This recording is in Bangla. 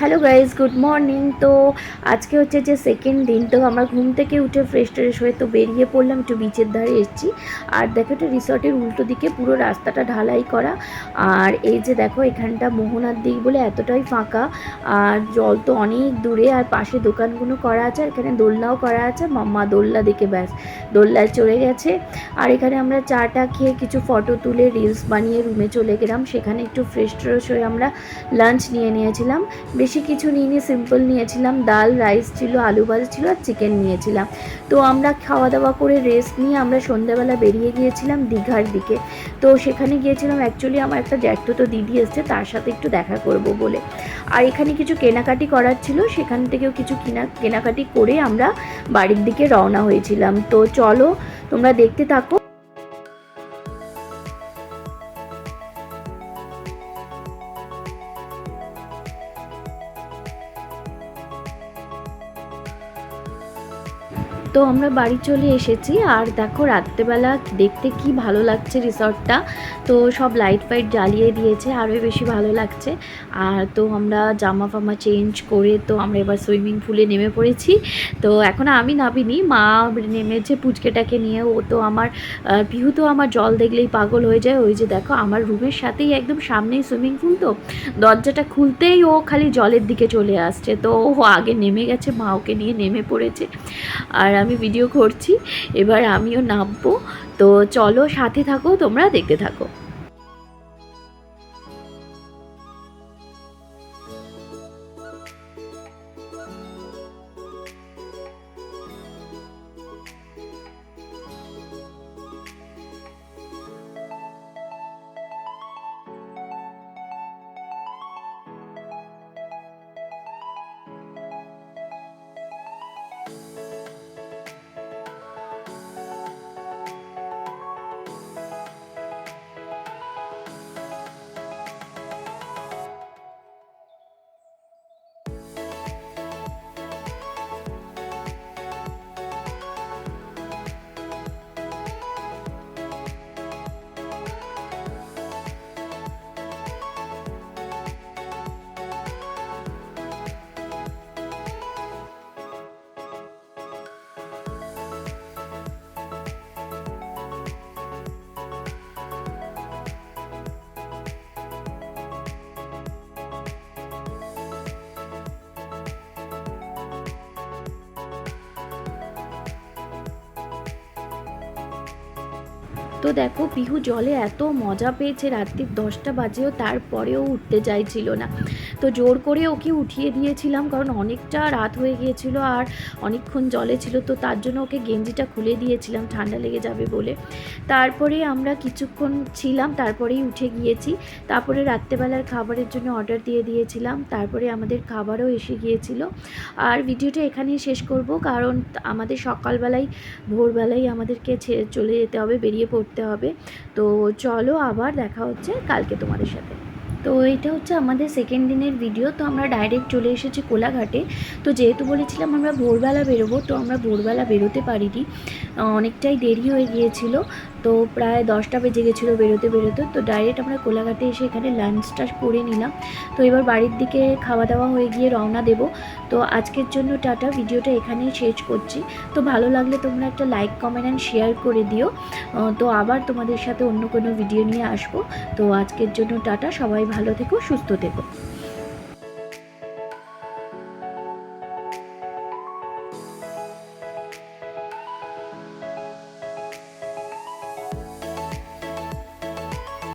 Hello guys good morning. তো আজকে হচ্ছে যে সেকেন্ড দিন, তো আমরা ঘুম থেকে উঠে ফ্রেশ ট্রেশ হয়ে তো বেরিয়ে পড়লাম, একটু বিচের ধারে এসেছি। আর দেখো এটা রিসর্টের উল্টো দিকে পুরো রাস্তাটা ঢালাই করা। আর এই যে দেখো, এখানটা মোহনার দিক বলে এতটাই ফাঁকা। আর জল তো অনেক দূরে, আর পাশে দোকানগুলো করা আছে, আর এখানে দোলনাও করা আছে। মাম্মা দোলনা দেখে ব্যাস, দোলনায় চড়ে গেছে। আর এখানে আমরা চাটা খেয়ে কিছু ফটো তুলে রিলস বানিয়ে রুমে চলে গেলাম। সেখানে একটু ফ্রেশ ট্রেশ হয়ে আমরা লাঞ্চ নিয়ে নিয়েছিলাম। বেশি কিছু নিয়ে সিম্পল নিয়েছিলাম, ডাল রাইস ছিল, আলু ভাজা ছিল আর চিকেন নিয়েছিলাম। তো আমরা খাওয়া দাওয়া করে রেস্ট নিয়ে আমরা সন্ধ্যাবেলা বেরিয়ে গিয়েছিলাম দীঘার দিকে। তো সেখানে গিয়েছিলাম অ্যাকচুয়ালি আমার একটা জ্যাঠতো তো দিদি এসছে, তার সাথে একটু দেখা করব বলে। আর এখানে কিছু কেনাকাটি করার ছিল, সেখান থেকেও কিছু কেনা, কেনাকাটি করে আমরা বাড়ির দিকে রওনা হয়েছিলাম। তো চলো, তোমরা দেখতে থাকো। তো আমরা বাড়ি চলে এসেছি আর দেখো রাত্রেবেলা দেখতে কি ভালো লাগছে রিসর্টটা। তো সব লাইট ফাইট জ্বালিয়ে দিয়েছে আরও বেশি ভালো লাগছে। আর তো আমরা জামা ফামা চেঞ্জ করে তো আমরা এবার সুইমিং পুলে নেমে পড়েছি। তো এখন আমি নামিনি, মা নেমেছে পুচকেটাকে নিয়ে। ও তো আমার পিহু তো আমার জল দেখলেই পাগল হয়ে যায়। ওই যে দেখো আমার রুমের সাথেই একদম সামনেই সুইমিং পুল তো। দরজাটা খুলতেই ও খালি জলের দিকে চলে আসছে। তো ও আগে নেমে গেছে, মা ওকে নিয়ে নেমে পড়েছে। আর আমি ভিডিও করছি এবার আমিও নামবো। তো চলো সাথে থাকো তোমরা দেখতে থাকো। তো দেখো পিহু জলে এত মজা পেয়েছে রাত্রির দশটা বাজেও তারপরেও উঠতে চাইছিল না। তো জোর করে ওকে উঠিয়ে দিয়েছিলাম, কারণ অনেকটা রাত হয়ে গিয়েছিল আর অনেকক্ষণ জলে ছিল, তো তার জন্য ওকে গেঞ্জিটা খুলে দিয়েছিলাম, ঠান্ডা লেগে যাবে বলে। তারপরে আমরা কিছুক্ষণ ছিলাম, তারপরেই উঠে গিয়েছি। তারপরে রাত্রেবেলার খাবারের জন্য অর্ডার দিয়ে দিয়েছিলাম, তারপরে আমাদের খাবারও এসে গিয়েছিল। আর ভিডিওটা এখানেই শেষ করব, কারণ আমাদের সকালবেলায়, ভোরবেলায় আমাদেরকে ছেড়ে চলে যেতে হবে, বেরিয়ে পড়তে হবে। তো চলো আবার দেখা হচ্ছে কালকে তোমাদের সাথে। তো এটা হচ্ছে আমাদের সেকেন্ড দিনের ভিডিও তো আমরা ডাইরেক্ট চলে এসেছি কোলাঘাটে। তো যেহেতু বলেছিলাম আমরা ভোরবেলা বেরোবো, তো আমরা ভোরবেলা বেরোতে পারিনি। অনেকটাই দেরি হয়ে গিয়েছিল। তো প্রায় দশটা বেজে গেছিল বেরোতে বেরোতে, তো ডাইরেক্ট আমরা কোলাঘাটে এসে এখানে লাঞ্চটা করে নিলাম। তো এবার বাড়ির দিকে খাওয়া দাওয়া হয়ে গিয়ে রওনা দেব। তো আজকের জন্য টাটা, ভিডিওটা এখানেই শেষ করছি। তো ভালো লাগলে তোমরা একটা লাইক কমেন্ট অ্যান্ড শেয়ার করে দিও। তো আবার তোমাদের সাথে অন্য কোনো ভিডিও নিয়ে আসব। তো আজকের জন্য টাটা, সবাই ভালো থেকো, সুস্থ থেকো।